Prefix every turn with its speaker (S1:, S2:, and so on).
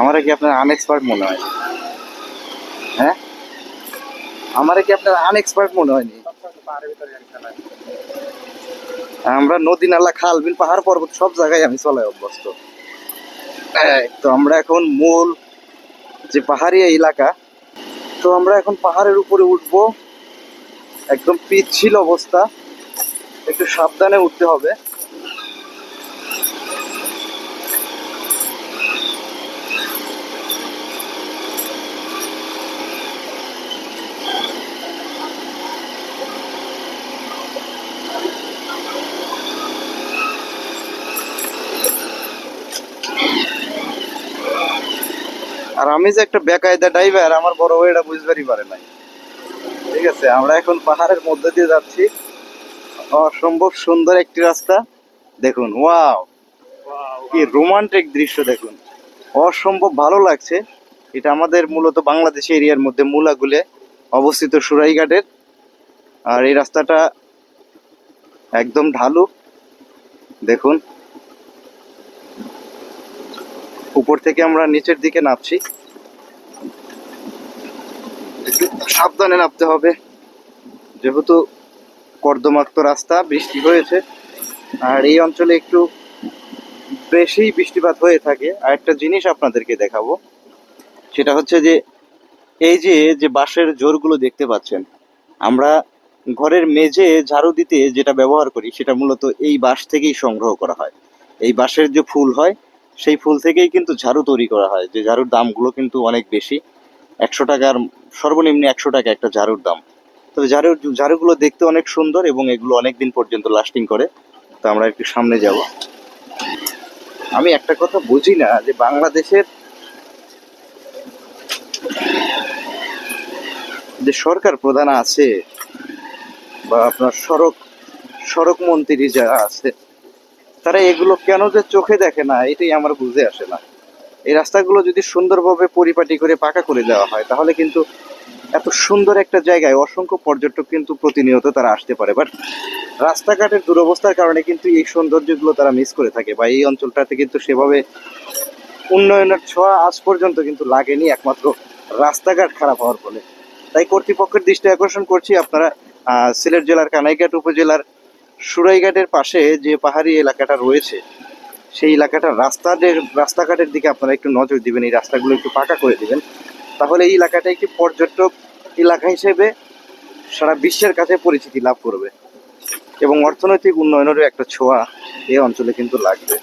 S1: আমারা কি আপনার আনএক্সপার্ট মনে হয়? হ্যাঁ? আমারা কি আপনার আনএক্সপার্ট মনে হয়নি? আমরা নদী, নালা, খাল, বিল, পাহাড়, পর্বত সব জায়গায় আমি চলে অভ্যস্ত। এই তো আমরা এখন মূল যে পাহাড়ি এলাকা, তো আমরা এখন পাহাড়ের উপরে উঠব। একদম পিচ্ছিল অবস্থা। একটু সাবধানে উঠতে হবে। আর আমি যে একটা বেকায়দা ড্রাইভার আমার বড় ভাই এটা বুঝবারই পারে নাই। ঠিক আছে, আমরা এখন পাহাড়ের মধ্যে দিয়ে যাচ্ছি। অসম্ভব সুন্দর একটি রাস্তা। দেখুন, ওয়াও! কি রোমান্টিক দৃশ্য, দেখুন। অসম্ভব ভালো লাগছে। এটা আমাদের মূলত বাংলাদেশ এরিয়ার মধ্যে মূলাগুলে অবস্থিত সুরাইঘাটের আর এই রাস্তাটা একদম ঢালু। দেখুন উপর থেকে আমরা নিচের দিকে নামছি। একটু সাবধানে নামতে হবে। যেহেতু কর্দমাক্ত রাস্তা, বৃষ্টি হয়েছে। আর এই অঞ্চলে একটু বেশি বৃষ্টিপাত হয়ে থাকে। আর একটা জিনিস আপনাদেরকে দেখাবো। সেটা হচ্ছে যে, এই যে যে বাঁশের জোরগুলো দেখতে পাচ্ছেন, আমরা ঘরের মেঝে ঝাড়ু দিতে যেটা ব্যবহার করি, সেটা মূলত এই বাঁশ থেকেই সংগ্রহ করা হয়। এই বাঁশের যে ফুল হয় সেই ফুল থেকেই কিন্তু ঝাড়ু তৈরি করা হয়। যে ঝাড়ুর দামগুলো কিন্তু অনেক বেশি। একশো টাকার, সর্বনিম্ন একশো টাকা একটা ঝাড়ুর দাম। তবে ঝাড়ুর, ঝাড়ুগুলো দেখতে অনেক সুন্দর এবং এগুলো অনেক দিন পর্যন্ত লাস্টিং করে। তো আমরা একটু সামনে যাব। আমি একটা কথা বুঝি না যে বাংলাদেশের যে সরকার প্রধান আছে বা আপনার সড়ক সড়ক মন্ত্রী যারা আছে তারা এগুলো কেন যে চোখে দেখে না, এটাই আমার বুঝে আসে না। এই রাস্তাগুলো যদি সুন্দরভাবে পরিপাটি করে পাকা করে দেওয়া হয়, তাহলে কিন্তু এত সুন্দর একটা জায়গায় অসংখ্য পর্যটক কিন্তু প্রতিনিয়ত তারা আসতে পারে। বাট রাস্তাঘাটের দুরবস্থার কারণে কিন্তু এই সৌন্দর্যগুলো তারা মিস করে থাকে বা এই অঞ্চলটাতে কিন্তু সেভাবে উন্নয়নের ছোঁয়া আজ পর্যন্ত কিন্তু লাগেনি একমাত্র রাস্তাঘাট খারাপ হওয়ার ফলে। তাই কর্তৃপক্ষের দৃষ্টি আকর্ষণ করছি আপনারা সিলেট জেলার কানাইঘাট উপজেলার সুরাইঘাটের পাশে যে পাহাড়ি এলাকাটা রয়েছে, সেই এলাকাটার রাস্তাদের, রাস্তাঘাটের দিকে আপনারা একটু নজর দিবেন, এই রাস্তাগুলো একটু পাকা করে দিবেন। তাহলে এই এলাকাটা একটি পর্যটক এলাকা হিসেবে সারা বিশ্বের কাছে পরিচিতি লাভ করবে এবং অর্থনৈতিক উন্নয়নেরও একটা ছোঁয়া এই অঞ্চলে কিন্তু লাগবে।